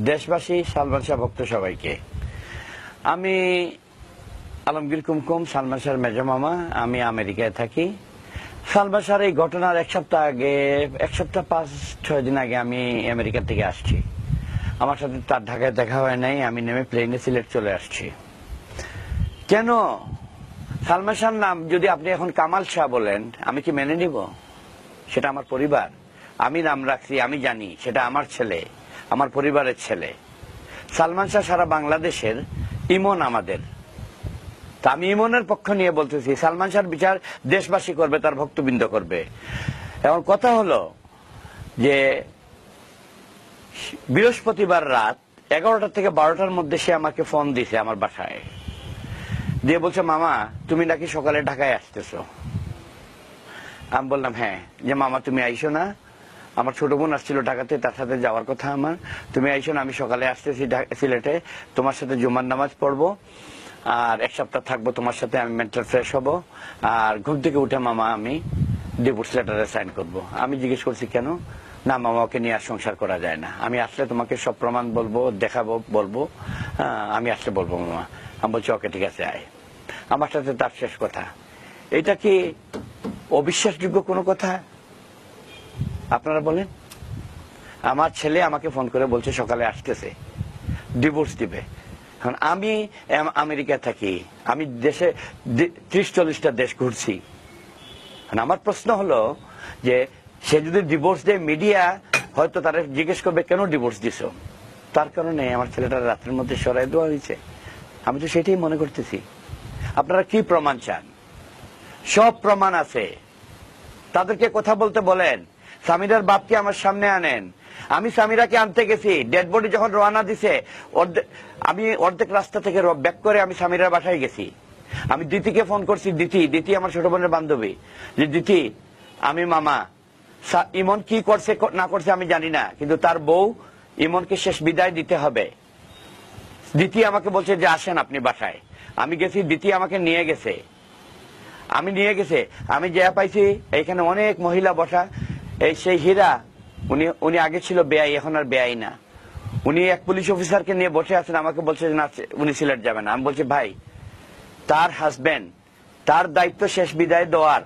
দেশবাসী, সালমান শাহ ভক্ত সবাইকে। আমি আলমগীর কুমকুম, সালমান শাহর মেজো মামা। আমি আমেরিকায় থাকি। সালমান শাহর এই ঘটনার এক সপ্তাহ আগে, এক সপ্তাহ পাঁচ, ছয় দিন আগে আমি আমেরিকা থেকে আসছি। আমার সাথে তার ঢাকায় দেখা হয় নাই, আমি নেমে প্লেনে সিলেট চলে আসছি। কেন? সালমান শাহর নাম যদি আপনি এখন কামাল শাহ বলেন, আমি কি মেনে নিব? সেটা আমার পরিবার। আমি নাম রাখছি, আমি জানি, সেটা আমার ছেলে। আমার পরিবারের ছেলে। সালমান শাহ সারা বাংলাদেশের ইমন আমাদের। তা আমি ইমনের পক্ষ নিয়ে বলতেছি, সালমান শাহর বিচার দেশবাসী করবে, তার ভক্তবৃন্দ করবে। এখন কথা হলো যে, বৃহস্পতিবার রাত এগারোটা থেকে বারোটার মধ্যে সে আমাকে ফোন দিছে আমার বাসায়। দিয়ে বলছে, মামা, তুমি নাকি সকালে ঢাকায় আসতেছো? আমি বললাম হ্যাঁ। যে, মামা, তুমি আইসো না আমার ছোট বোন আসছিল ঢাকাতে, তার সাথে যাওয়ার কথা আমার। তুমি আইসো আমি সকালে আসতেছি সিলেটে। তোমার সাথে জুমার নামাজ পড়ব। আর এক সপ্তাহ থাকব তোমার সাথে, আমি মেন্টাল ফ্রেশ হব। আর ঘুম থেকে উঠে মামা, আমি ডিভোর্স লেটারে সাইন করব। আমি জিজ্ঞেস করছি, কেন? না মামাকে নিয়ে আর সংসার করা যায় না। আমি আসলে তোমাকে সব প্রমাণ বলব, দেখাবো, বলব। আমি আসলে বলব, মামা। আমি বলছি, ওকে, ঠিক আছে, আয়। আমার সাথে তার শেষ কথা। এটা কি অবিশ্বাসযোগ্য কোনো কথা? আপনারা বলেন। আমার ছেলে আমাকে ফোন করে বলছে সকালে আসতেছে। ডিভোর্স দিবে। এখন আমি আম- আমেরিকা থাকি। আমি দেশে ত্রিশ চল্লিশটা দেশ ঘুরছি। আমার প্রশ্ন হলো যে, সে যদি ডিভোর্স দেয় মিডিয়া হয়তো তারা জিজ্ঞেস করবে, কেন ডিভোর্স দিছ? তার কারণে আমার ছেলেটা রাত্রের মধ্যে সরাই দেওয়া হয়েছে। আমি তো সেটাই মনে করতেছি। আপনারা কি প্রমাণ চান? সব প্রমাণ আছে। তাদেরকে কথা বলতে বলেন। সামিরার বাপকে আমার সামনে আনেন। আমি সামিরাকে আনতে গেছি। ডেড বডি যখন রওনা দিছে আমি অর্ধেক রাস্তা থেকে ব্যাক করে আমি সামিরার বাসায় গেছি। আমি দিতিকে ফোন করছি, দিতি দিতি আমার ছোট বোনের বান্ধবী। যে, দিতি, আমি মামা। ইমন কি করছে না করছে আমি জানি না, কিন্তু তার বউ ইমনকে শেষ বিদায় দিতে হবে। দিতি আমাকে বলছে যে, আসেন আপনি বাসায়। আমি গেছি, দিতি আমাকে নিয়ে গেছে। আমি নিয়ে গেছে। আমি যা পাইছি এখানে অনেক মহিলা বসা। এই সেই হীরা, উনি উনি আগে ছিল বেআই, এখন আর বেআই না। উনি এক পুলিশ অফিসারকে নিয়ে বসে আছেন, আমাকে বলছে না উনি সিলেট যাবেন আমি বলছি, ভাই, তার হাজবেন্ড তার দায়িত্ব শেষ বিদায় দেওয়ার।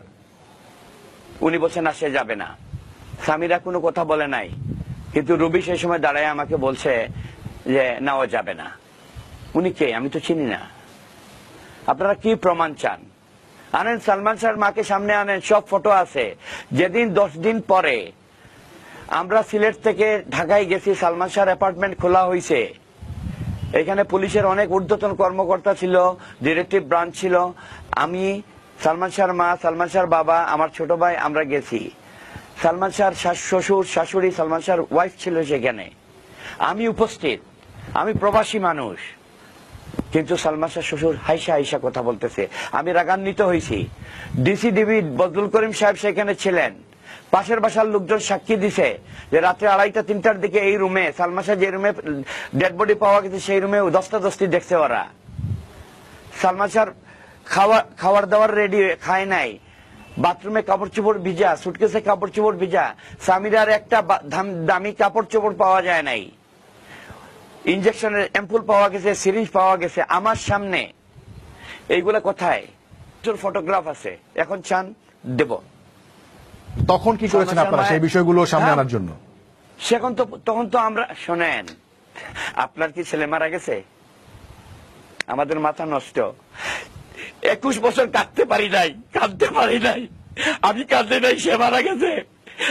উনি বলছেন না, সে যাবে না। স্বামীরা কোনো কথা বলে নাই। কিন্তু রবি সেই সময় দাঁড়ায় আমাকে বলছে যে, না, ও যাবে না। উনি কে? আমি তো চিনি না। আপনারা কি প্রমাণ চান? আনেন সালমান শাহর মাকে সামনে আনেন, সব ফটো আছে। যেদিন, দশ দিন পরে আমরা সিলেট থেকে ঢাকায় গেছি, সালমান শাহর অ্যাপার্টমেন্ট খোলা হয়েছে এখানে পুলিশের অনেক ঊর্ধ্বতন কর্মকর্তা ছিল, ডিরেক্টিভ ব্রাঞ্চ ছিল। আমি, সালমান শাহর মা, সালমান শাহর বাবা, আমার ছোট ভাই, আমরা গেছি। সালমান শাহর শ্বশুর, শাশুড়ি, সালমান শাহর ওয়াইফ ছিল সেখানে। আমি উপস্থিত। আমি প্রবাসী মানুষ। কিন্তু সালমান শাহ শ্বশুর হাইসা হাইসা কথা বলতেছে। আমি রাগান্বিত হয়েছি ডিসি ডিবি বদরুল করিম সাহেব সেখানে ছিলেন। পাশের বাসার লোকজন সাক্ষী দিছে যে রাত্রে আড়াইটা, তিনটার দিকে এই রুমে, সালমান শাহ যে রুমে ডেড বডি পাওয়া গেছে, সেই রুমে দশটা দশটি দেখছে ওরা। সালমান শাহ খাওয়া, খাওয়ার দাওয়ার রেডি খায় নাই। বাথরুমে কাপড় চোপড় ভিজা সুটকেসে কাপড় চোপড় ভিজা। স্বামীরার একটা দাম- দামি কাপড় চোপড় পাওয়া যায় নাই। ইঞ্জেকশনের অ্যাম্পুল পাওয়া গেছে সিরিঞ্জ পাওয়া গেছে আমার সামনে। এইগুলা কোথায়? ফটোগ্রাফ আছে। এখন চান দেব। তখন কি করেছেন আপনারা সেই বিষয়গুলো সামনে হ্যাঁ। আনার জন্য? সেখন তো তখন তো আমরা শোনেন আপনার কি ছেলে মারা গেছে? আমাদের মাথা নষ্ট। একুশ বছর কাঁদতে পারি নাই কাঁদতে পারি নাই। আমি কাঁদতে নাই সে মারা গেছে।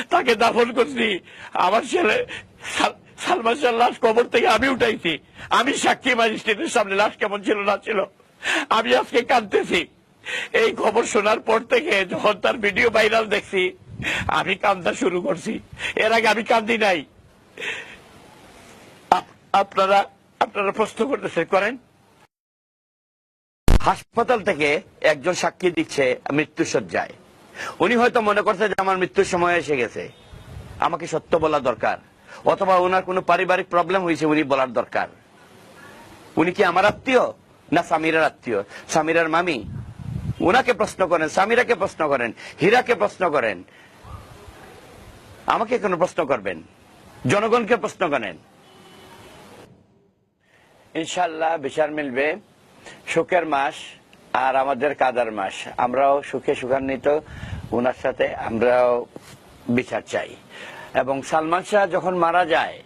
তাকে দাফন করছি। আমার ছেলে সালমান শাহ লাশ কবর থেকে আমি উঠাইছি। আমি সাক্ষী ম্যাজিস্ট্রেটের সামনে লাশ কেমন ছিল না ছিল? আমি আজকে কাঁদতেছি। এই খবর শোনার পর থেকে যখন তার ভিডিও ভাইরাল দেখছি, আমি কান্দা শুরু করছি। এর আগে আমি কান্দি নাই। আপনারা আপনারা প্রশ্ন করতেছে করেন। হাসপাতাল থেকে একজন সাক্ষী দিচ্ছে মৃত্যুসজ্জায়। উনি হয়তো মনে করছে যে আমার মৃত্যুর সময় এসে গেছে। আমাকে সত্য বলা দরকার। অথবা ওনার কোনো পারিবারিক প্রবলেম হয়েছে, উনি বলার দরকার। উনি কি আমার আত্মীয় না সামিরার আত্মীয়? সামিরার মামি? ওনাকে প্রশ্ন করেন সামিরাকে প্রশ্ন করেন, হীরাকে প্রশ্ন করেন। আমাকে কেন প্রশ্ন করবেন? জনগণকে প্রশ্ন করেন। ইনশাল্লাহ বিচার মিলবে। সুখের মাস আর আমাদের কাদার মাস। আমরাও সুখে সুখান্বিত। ওনার সাথে আমরাও বিচার চাই। এবং সালমান শাহ যখন মারা যায়,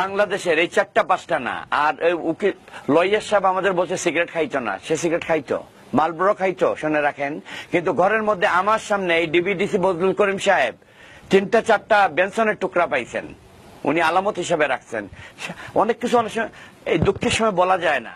বাংলাদেশের এই চারটা পাঁচটা না, আর উকিল, লয়ার সাহেব আমাদের বলছে সিগারেট খাইতো না, সে সিগারেট খাইতো, মালব্রো খাইতো, শুনে রাখেন। কিন্তু ঘরের মধ্যে আমার সামনে এই ডিবিডিসি বজলুল করিম সাহেব তিনটা চারটা বেনসনের টুকরা পাইছেন, উনি আলামত হিসাবে রাখছেন। অনেক কিছু অনেক সময় এই দুঃখের সময় বলা যায় না।